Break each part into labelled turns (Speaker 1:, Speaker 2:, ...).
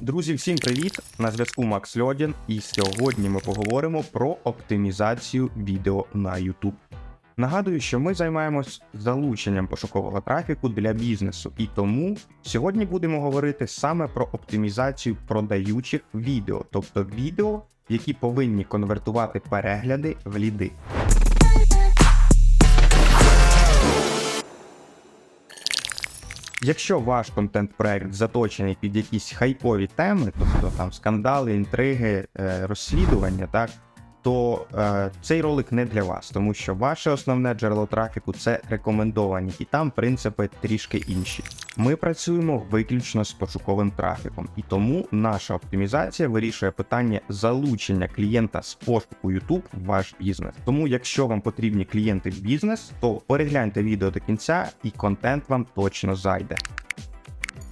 Speaker 1: Друзі, всім привіт! На зв'язку Макс Льодін, і сьогодні ми поговоримо про оптимізацію відео на YouTube. Нагадую, що ми займаємось залученням пошукового трафіку для бізнесу, і тому сьогодні будемо говорити саме про оптимізацію продаючих відео, тобто відео, які повинні конвертувати перегляди в ліди. Якщо ваш контент-проект заточений під якісь хайпові теми, тобто там скандали, інтриги, е, розслідування, так то е, цей ролик не для вас, тому що ваше основне джерело трафіку це рекомендовані, і там принципи трішки інші. Ми працюємо виключно з пошуковим трафіком, і тому наша оптимізація вирішує питання залучення клієнта з пошуку YouTube в ваш бізнес. Тому, якщо вам потрібні клієнти в бізнес, то перегляньте відео до кінця, і контент вам точно зайде.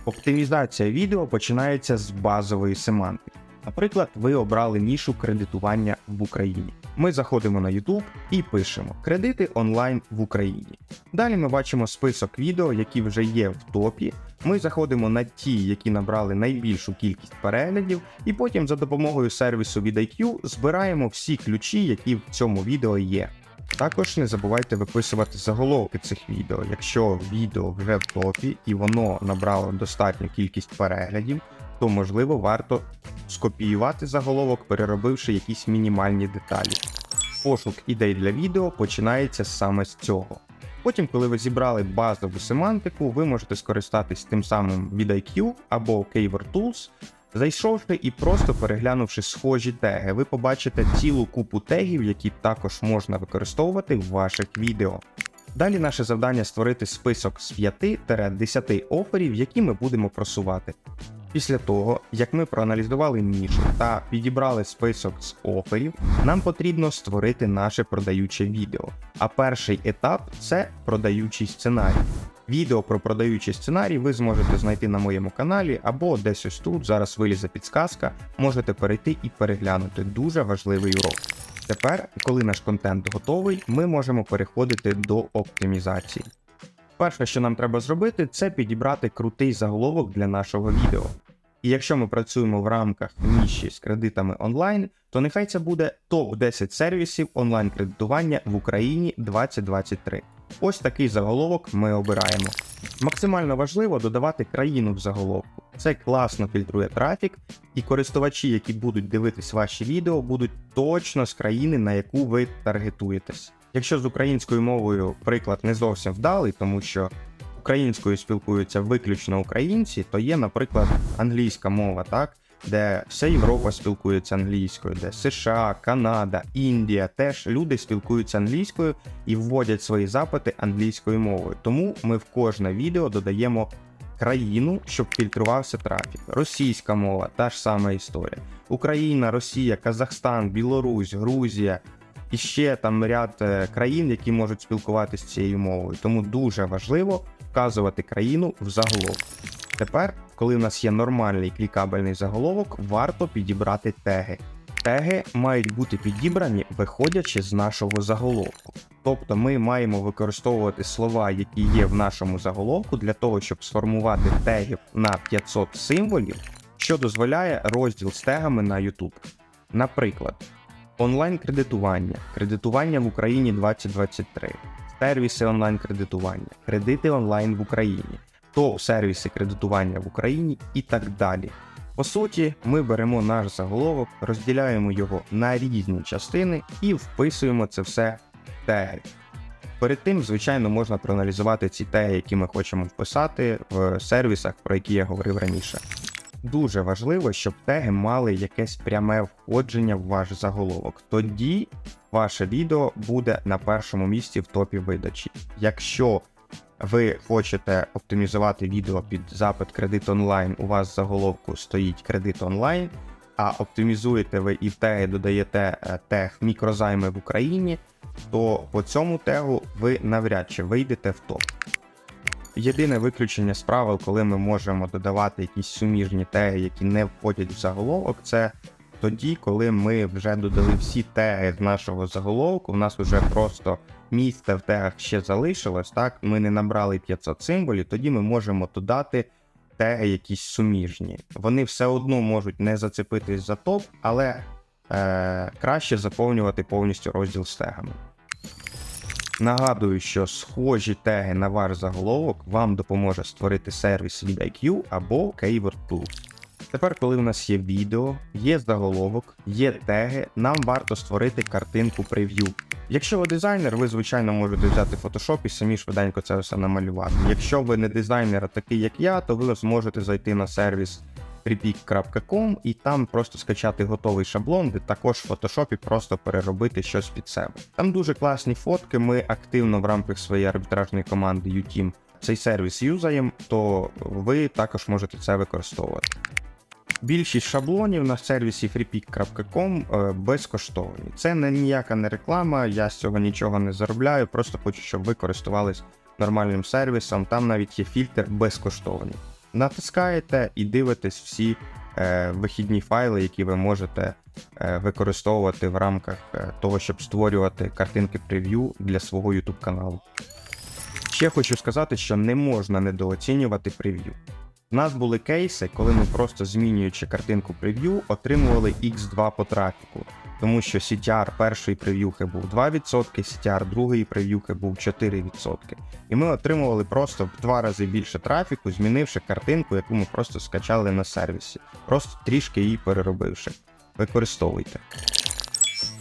Speaker 1: Оптимізація відео починається з базової семантики. Наприклад, ви обрали нішу кредитування в Україні. Ми заходимо на YouTube і пишемо кредити онлайн в Україні. Далі ми бачимо список відео, які вже є в топі. Ми заходимо на ті, які набрали найбільшу кількість переглядів, і потім за допомогою сервісу VidIQ збираємо всі ключі, які в цьому відео є. Також не забувайте виписувати заголовки цих відео. Якщо відео вже в топі і воно набрало достатню кількість переглядів, то можливо варто скопіювати заголовок, переробивши якісь мінімальні деталі. Пошук ідей для відео починається саме з цього. Потім, коли ви зібрали базову семантику, ви можете скористатись тим самим VidIQ або Keyword Tools. Зайшовши і просто переглянувши схожі теги, ви побачите цілу купу тегів, які також можна використовувати в ваших відео. Далі наше завдання створити список з 5-10 оферів, які ми будемо просувати. Після того, як ми проаналізували нішу та підібрали список з оферів, нам потрібно створити наше продаюче відео. А перший етап це продаючий сценарій. Відео про продаючий сценарій ви зможете знайти на моєму каналі або десь ось тут. Зараз вилізе підсказка. Можете перейти і переглянути дуже важливий урок. Тепер, коли наш контент готовий, ми можемо переходити до оптимізації. Перше, що нам треба зробити, це підібрати крутий заголовок для нашого відео. І якщо ми працюємо в рамках ніші з кредитами онлайн, то нехай це буде топ-10 сервісів онлайн-кредитування в Україні 2023. Ось такий заголовок ми обираємо. Максимально важливо додавати країну в заголовку. Це класно фільтрує трафік, і користувачі, які будуть дивитись ваші відео, будуть точно з країни, на яку ви таргетуєтесь. Якщо з українською мовою приклад не зовсім вдалий, тому що українською спілкуються виключно українці, то є, наприклад, англійська мова, так, де вся Європа спілкується англійською, де США, Канада, Індія теж люди спілкуються англійською і вводять свої запити англійською мовою. Тому ми в кожне відео додаємо країну, щоб фільтрувався трафік. Російська мова, та ж сама історія. Україна, Росія, Казахстан, Білорусь, Грузія. І ще там ряд е, країн, які можуть спілкуватися цією мовою. Тому дуже важливо вказувати країну в заголовку. Тепер, коли в нас є нормальний клікабельний заголовок, варто підібрати теги. Теги мають бути підібрані, виходячи з нашого заголовку. Тобто ми маємо використовувати слова, які є в нашому заголовку, для того, щоб сформувати тегів на 500 символів, що дозволяє розділ з тегами на YouTube. Наприклад, онлайн-кредитування, кредитування в Україні 2023, сервіси онлайн-кредитування, кредити онлайн в Україні, топ-сервіси кредитування в Україні і так далі. По суті, ми беремо наш заголовок, розділяємо його на різні частини і вписуємо це все в теги. Перед тим, звичайно, можна проаналізувати ці теги, які ми хочемо вписати в сервісах, про які я говорив раніше. Дуже важливо, щоб теги мали якесь пряме входження в ваш заголовок. Тоді ваше відео буде на першому місці в топі видачі. Якщо ви хочете оптимізувати відео під запит кредит онлайн, у вас в заголовку стоїть кредит онлайн, а оптимізуєте ви і теги додаєте е, тег мікрозайми в Україні, то по цьому тегу ви навряд чи вийдете в топ. Єдине виключення з правил, коли ми можемо додавати якісь суміжні теги, які не входять в заголовок, це тоді, коли ми вже додали всі теги з нашого заголовку, у нас вже просто місце в тегах ще залишилось, так ми не набрали 500 символів, тоді ми можемо додати теги якісь суміжні. Вони все одно можуть не зацепитись за топ, але е, краще заповнювати повністю розділ з тегами. Нагадую, що схожі теги на ваш заголовок вам допоможе створити сервіс від IQ або Keyword Tools. Тепер, коли в нас є відео, є заголовок, є теги, нам варто створити картинку прев'ю. Якщо ви дизайнер, ви звичайно можете взяти Photoshop і самі швиденько це все намалювати. Якщо ви не дизайнер, а такий як я, то ви зможете зайти на сервіс freepik.com і там просто скачати готовий шаблон, де також в Photoshop просто переробити щось під себе. Там дуже класні фотки. Ми активно в рамках своєї арбітражної команди UTeam цей сервіс юзаємо, то ви також можете це використовувати. Більшість шаблонів на сервісі freepik.com е, безкоштовні. Це не ніяка не реклама, я з цього нічого не заробляю, просто хочу, щоб ви користувались нормальним сервісом. Там навіть є фільтр безкоштовні. Натискаєте і дивитесь всі е, вихідні файли, які ви можете е, використовувати в рамках е, того, щоб створювати картинки прев'ю для свого YouTube каналу. Ще хочу сказати, що не можна недооцінювати прев'ю. У нас були кейси, коли ми просто змінюючи картинку прев'ю, отримували X2 по трафіку, тому що CTR першої прев'юхи був 2%, CTR другої прев'юхи був 4%. І ми отримували просто в два рази більше трафіку, змінивши картинку, яку ми просто скачали на сервісі, просто трішки її переробивши. Використовуйте.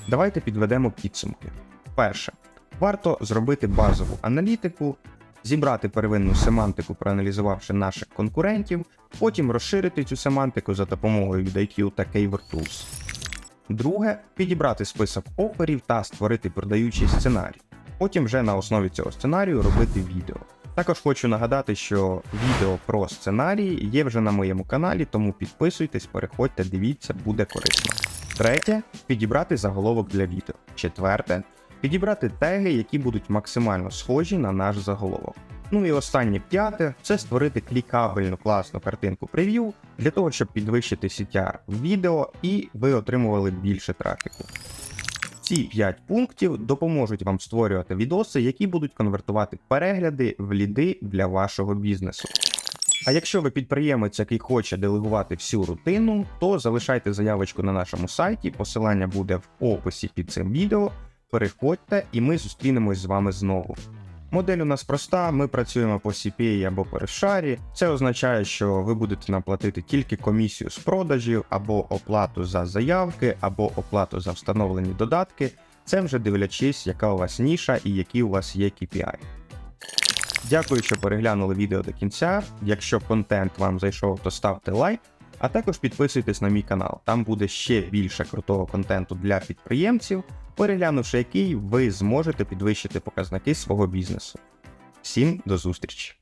Speaker 1: Давайте підведемо підсумки. Перше, варто зробити базову аналітику, зібрати первинну семантику, проаналізувавши наших конкурентів, потім розширити цю семантику за допомогою IQ та Keyword Tools. Друге підібрати список оферів та створити продаючий сценарій. Потім вже на основі цього сценарію робити відео. Також хочу нагадати, що відео про сценарії є вже на моєму каналі, тому підписуйтесь, переходьте, дивіться, буде корисно. Третє підібрати заголовок для відео. Четверте підібрати теги, які будуть максимально схожі на наш заголовок. Ну і останнє п'яте це створити клікабельну класну картинку прев'ю для того, щоб підвищити CTR відео і ви отримували більше трафіку. Ці 5 пунктів допоможуть вам створювати відоси, які будуть конвертувати перегляди в ліди для вашого бізнесу. А якщо ви підприємець, який хоче делегувати всю рутину, то залишайте заявочку на нашому сайті, посилання буде в описі під цим відео. Переходьте, і ми зустрінемось з вами знову. Модель у нас проста, ми працюємо по CPA або по решарі. Це означає, що ви будете нам платити тільки комісію з продажів, або оплату за заявки, або оплату за встановлені додатки. Це вже дивлячись, яка у вас ніша і які у вас є KPI. Дякую, що переглянули відео до кінця. Якщо контент вам зайшов, то ставте лайк, а також підписуйтесь на мій канал. Там буде ще більше крутого контенту для підприємців, переглянувши який ви зможете підвищити показники свого бізнесу. Всім до зустрічі!